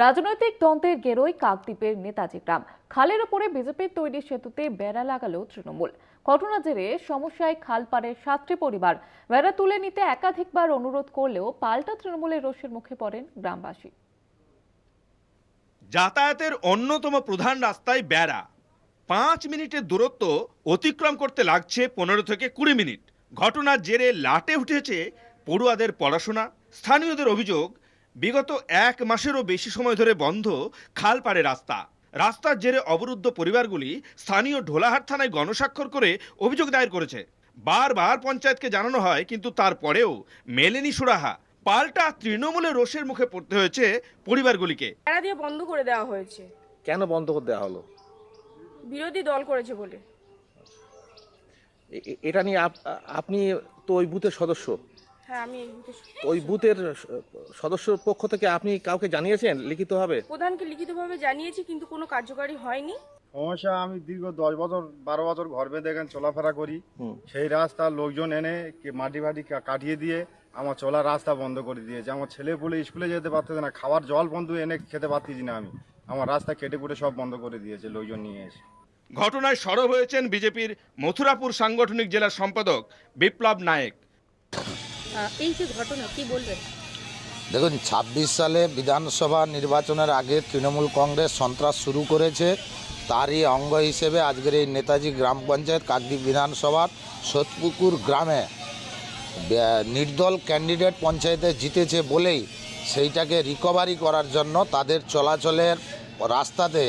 রাজনৈতিক দ্বন্দ্বের গেরোয় কাকদ্বীপের নেতাজি গ্রাম। খালের ওপরে বিজেপির তৈরি সেতুতে বেড়া লাগালো তৃণমূল। ঘটনা জেরে সমস্যায় খাল পাড়ের সাতটি পরিবার বেড়া তুলে নিতে একাধিকবার অনুরোধ করলেও পাল্টা তৃণমূলের রোষের মুখে পড়েন গ্রামবাসী। যাতায়াতের অন্যতম প্রধান রাস্তায় বেড়া। পাঁচ মিনিটের দূরত্ব অতিক্রম করতে লাগছে পনেরো থেকে কুড়ি মিনিট। ঘটনার জেরে লাটে উঠেছে পড়ুয়াদের পড়াশোনা, স্থানীয়দের অভিযোগ বিগত এক মাসেরও বেশি সময় ধরে বন্ধ খালপাড়ে রাস্তা। রাস্তার জেরে অবরুদ্ধ পরিবারগুলি স্থানীয় ঢোলাহাট থানায় গণস্বাক্ষর করে অভিযোগ দায়ের করেছে। বারবার পঞ্চায়েতকে জানানো হয় কিন্তু তারপরেও মেলেনি সুরাহা। পাল্টা তৃণমূলের রোষের মুখে পড়তে হয়েছে পরিবারগুলিকে। বেড়া দিয়ে বন্ধ করে দেওয়া হয়েছে। কেন বন্ধ করে দেওয়া হলো? বিরোধী দল করেছে বলে। এ- এ- এটা নিয়ে আপ- আপনি তো ওই বুথের সদস্য। হ্যাঁ আমি এই ওই বুথের স- সদস্যর পক্ষ থেকে আপনি কাউকে জানিয়েছেন লিখিতভাবে? প্রধানকে লিখিতভাবে জানিয়েছি কিন্তু কোনো কার্যকারী হয়নি। সমস্যা আমি দীর্ঘ দশ বছর বারো বছর ঘর বেঁধে এখানে চলাফেরা করি। সেই রাস্তা লোকজন এনে কে- মাটি ফাটি কা- কাটিয়ে দিয়ে আমার চলার রাস্তা বন্ধ করে দিয়েছে। আমার ছেলে পুলে স্কুলে যেতে পারতেছে না খাবার জল বন্ধু এনে খেতে পারতেছি না আমি। আমার রাস্তা কেটে কুটে সব বন্ধ করে দিয়েছে লোকজন নিয়ে এসে। ঘটনায় সরব হয়েছেন বিজেপির মথুরাপুর সাংগঠনিক জেলার সম্পাদক বিপ্লব নায়েক। এই যে ঘটনা, কি বলবেন? দেখুন, ছাব্বিশ সালে বিধানসভা নির্বাচনের আগে তৃণমূল কংগ্রেস সন্ত্রাস শুরু করেছে। তারই অঙ্গ হিসেবে আজকের এই নেতাজি গ্রাম পঞ্চায়েত কাকদ্বীপ বিধানসভার সোতপুকুর গ্রামে নির্দল ক্যান্ডিডেট পঞ্চায়েতে জিতেছে বলেই সেইটাকে রিকভারি করার জন্য তাদের চলাচলের রাস্তাতে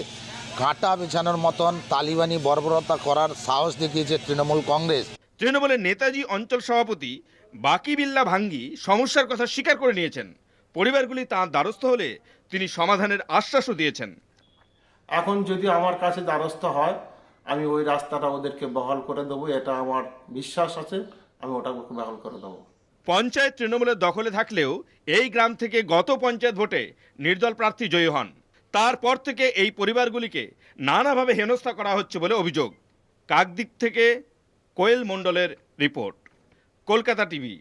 কাঁটা বিছানোর মতন তালিবানি বর্বরতা করার সাহস দেখিয়েছে তৃণমূল কংগ্রেস। তৃণমূলের নেতাজি অঞ্চল সভাপতি বাকি বিল্লা ভাঙ্গি সমস্যার কথা স্বীকার করে নিয়েছেন। পরিবারগুলি তাঁর দ্বারস্থ হলে তিনি সমাধানের আশ্বাসও দিয়েছেন। এখন যদি আমার কাছে দ্বারস্থ হয় আমি ওই রাস্তাটা ওদেরকে বহাল করে দেবো এটা আমার বিশ্বাস আছে আমি ওটা বহাল করে দেবো। পঞ্চায়েত তৃণমূলের দখলে থাকলেও এই গ্রাম থেকে গত পঞ্চায়েত ভোটে নির্দল প্রার্থী জয়ী হন। তারপর থেকে এই পরিবারগুলিকে নানাভাবে হেনস্থা করা হচ্ছে বলে অভিযোগ। কাকদিক থেকে কোয়েল মণ্ডলের রিপোর্ট কলকাতা টিভি।